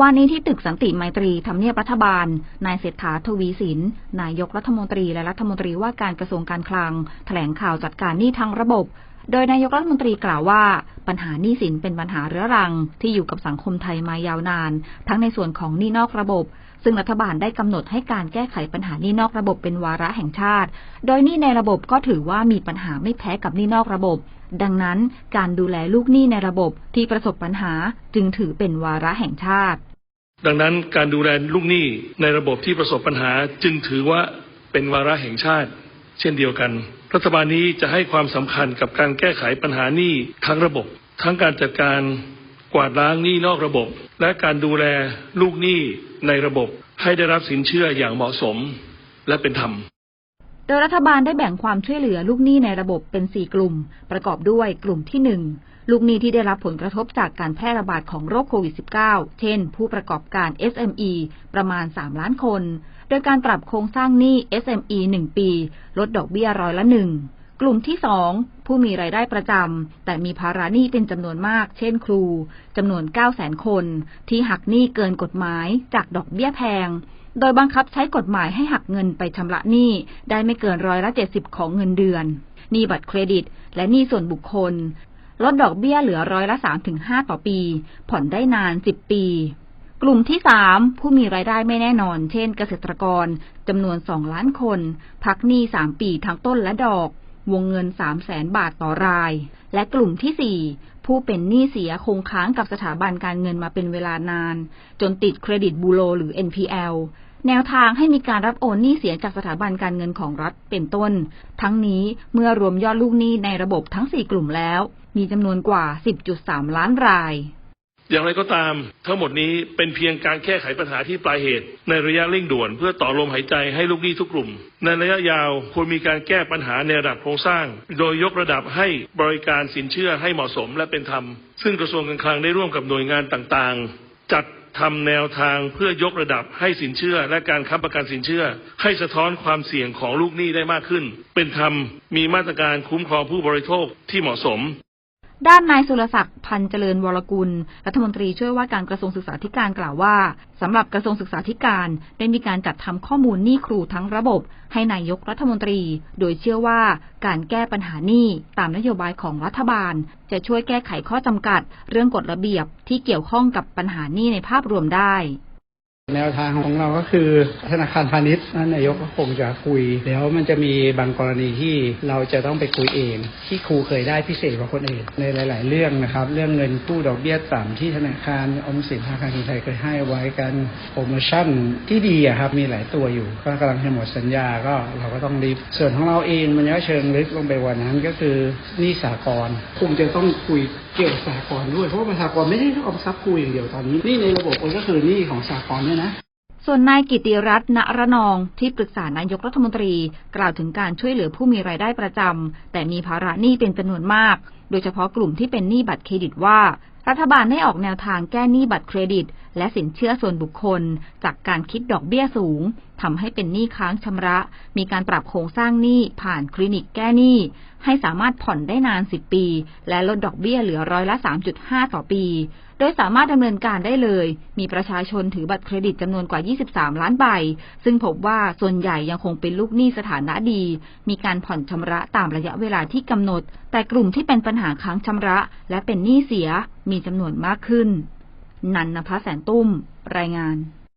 วันนี้ที่ตึกสันติไมตรีทำเนียบรัฐบาล นายเศรษฐาทวีสิน นายกรัฐมนตรีและรัฐมนตรีว่าการกระทรวงการคลัง แถลงข่าวจัดการหนี้ทางระบบ โดยนายกรัฐมนตรีกล่าวว่า ปัญหาหนี้สินเป็นปัญหาเรื้อรัง ที่อยู่กับสังคมไทยมายาวนาน ทั้งในส่วนของหนี้นอกระบบ ซึ่งรัฐบาลได้กำหนดให้การแก้ไขปัญหาหนี้นอกระบบเป็นวาระแห่งชาติ โดยนี้ในระบบก็ถือว่ามีปัญหาไม่แพ้กับหนี้นอกระบบ ดังนั้นการดูแลลูกหนี้ในระบบที่ประสบปัญหาจึงถือเป็นวาระแห่งชาติ ดังนั้นการดูแลลูกหนี้ในระบบที่ประสบปัญหาจึงถือว่าเป็นวาระแห่งชาติ เช่นเดียวกัน รัฐบาลนี้จะให้ความสำคัญกับการแก้ไขปัญหาหนี้ทั้งระบบ ทั้งการจัดการ กวาดล้างหนี้นอกระบบ และการดูแลลูกหนี้ในระบบ ให้ได้รับสินเชื่ออย่างเหมาะสมและเป็นธรรมโดยรัฐบาลได้แบ่งความช่วยเหลือลูกหนี้ในระบบเป็น 4 กลุ่ม ประกอบด้วยกลุ่มที่ 1 ลูกหนี้ที่ได้รับผลกระทบจากการแพร่ระบาดของโรคโควิด -19 เช่น ผู้ประกอบการ SME ประมาณ 3 ล้านคน โดยการปรับโครงสร้างหนี้ SME 1 ปี ลดดอกเบี้ยร้อยละหนึ่ง กลุ่มที่ 2 ผู้มีรายได้ประจำ แต่มีภาระหนี้เป็นจำนวนมาก เช่นครูจำนวน 9 0 0 0 0 0 คน ที่หักหนี้เกินกฎหมายจากดอกเบี้ยแพง โดยบังคับใช้กฎหมายให้หักเงินไปชำระหนี้ได้ไม่เกินร้อยละ 70 ของเงินเดือนหนี้บัตรเครดิต และหนี้ส่วนบุคคล ลดดอกเบี้ยเหลือร้อยละ 3-5 ต่อปี ผ่อนได้นาน 10 ปีกลุ่มที่ 3 ผู้มีรายได้ไม่แน่นอน เช่นเกษตรกร จำนวน 2 ล้านคน พักหนี้ 3 ปีทั้งต้นและดอก วงเงิน 3 0 0แสนบาทต่อราย และกลุ่มที่ 4 ผู้เป็นหนี้เสียคงค้างกับสถาบันการเงินมาเป็นเวลานาน จนติดเครดิตบูโรหรือ NPL แนวทางให้มีการรับโอนหนี้เสียจากสถาบันการเงินของรัฐเป็นต้น ทั้งนี้เมื่อรวมยอดลูกหนี้ในระบบทั้ง 4 กลุ่มแล้ว มีจำนวนกว่า 10.3 ล้านราย อย่างไรก็ตาม ทั้งหมดนี้เป็นเพียงการแก้ไขปัญหาที่ปลายเหตุ ในระยะเร่งด่วนเพื่อต่อลมหายใจให้ลูกหนี้ทุกกลุ่ม ในระยะยาวควรมีการแก้ปัญหาในระดับโครงสร้าง โดยยกระดับให้บริการสินเชื่อให้เหมาะสมและเป็นธรรม ซึ่งกระทรวงการคลังได้ร่วมกับหน่วยงานต่างๆ จัดทำแนวทางเพื่อยกระดับให้สินเชื่อ และการค้ำประกันสินเชื่อ ให้สะท้อนความเสี่ยงของลูกหนี้ได้มากขึ้น เป็นธรรมมีมาตรการคุ้มครองผู้บริโภคที่เหมาะสม ด้านนายสุรศักดิ์พันเจริญวรกุล รัฐมนตรีช่วยว่าการกระทรวงศึกษาธิการกล่าวว่าสำหรับกระทรวงศึกษาธิการได้มีการจัดทำข้อมูลหนี้ครูทั้งระบบ ให้นายกรัฐมนตรี โดยเชื่อว่าการแก้ปัญหาหนี้ตามนโยบายของรัฐบาล จะช่วยแก้ไขข้อจำกัด เรื่องกฎระเบียบที่เกี่ยวข้องกับปัญหาหนี้ในภาพรวมได้ แนวทางของเราก็คือธนาคารพาณิชย์นั่นนายกก็คงจะคุย แล้วมันจะมีบางกรณีที่เราจะต้องไปคุยเอง ที่ครูเคยได้พิเศษกว่าคนอื่นในหลาย ๆ เรื่องนะครับ เรื่องเงินกู้ดอกเบี้ยต่ำที่ธนาคารออมสินธนาคารกรุงไทยเคยให้ไว้กันโปรโมชั่นที่ดีอะครับมีหลายตัวอยู่ ก็กำลังจะหมดสัญญาก็เราก็ต้องรีบส่วนของเราเองมันก็เชิงลึกลงไปว่านั้นก็คือนี้สากลคงจะต้องคุยเกี่ยวกับสากลด้วยเพราะว่าสากลไม่ได้ออมทรัพย์ครูอย่างเดียวตอนนี้นี่ในระบบก็คือนี้ของสากลด้วยนะส่วนนายกิติรัตน์ณระนองที่ปรึกษานายกรัฐมนตรี กล่าวถึงการช่วยเหลือผู้มีรายได้ประจำแต่มีภาระหนี้เป็นจำนวนมาก โดยเฉพาะกลุ่มที่เป็นหนี้บัตรเครดิตว่า รัฐบาลได้ออกแนวทางแก้หนี้บัตรเครดิต และสินเชื่อส่วนบุคคล จากการคิดดอกเบี้ยสูงทำให้เป็นหนี้ค้างชำระ มีการปรับโครงสร้างหนี้ผ่านคลินิกแก้หนี้ ให้สามารถผ่อนได้นาน 10 ปี และลดดอกเบี้ยเหลือร้อยละ 3.5 ต่อปี โดยสามารถดำเนินการได้เลย มีประชาชนถือบัตรเครดิตจำนวนกว่า 23 ล้านใบ ซึ่งพบว่าส่วนใหญ่ยังคงเป็นลูกหนี้สถานะดี มีการผ่อนชำระตามระยะเวลาที่กำหนด แต่กลุ่มที่เป็นปัญหาค้างชำระ และเป็นหนี้เสียมีจำนวนมากขึ้น นันนภแสนตุ้ม รายงาน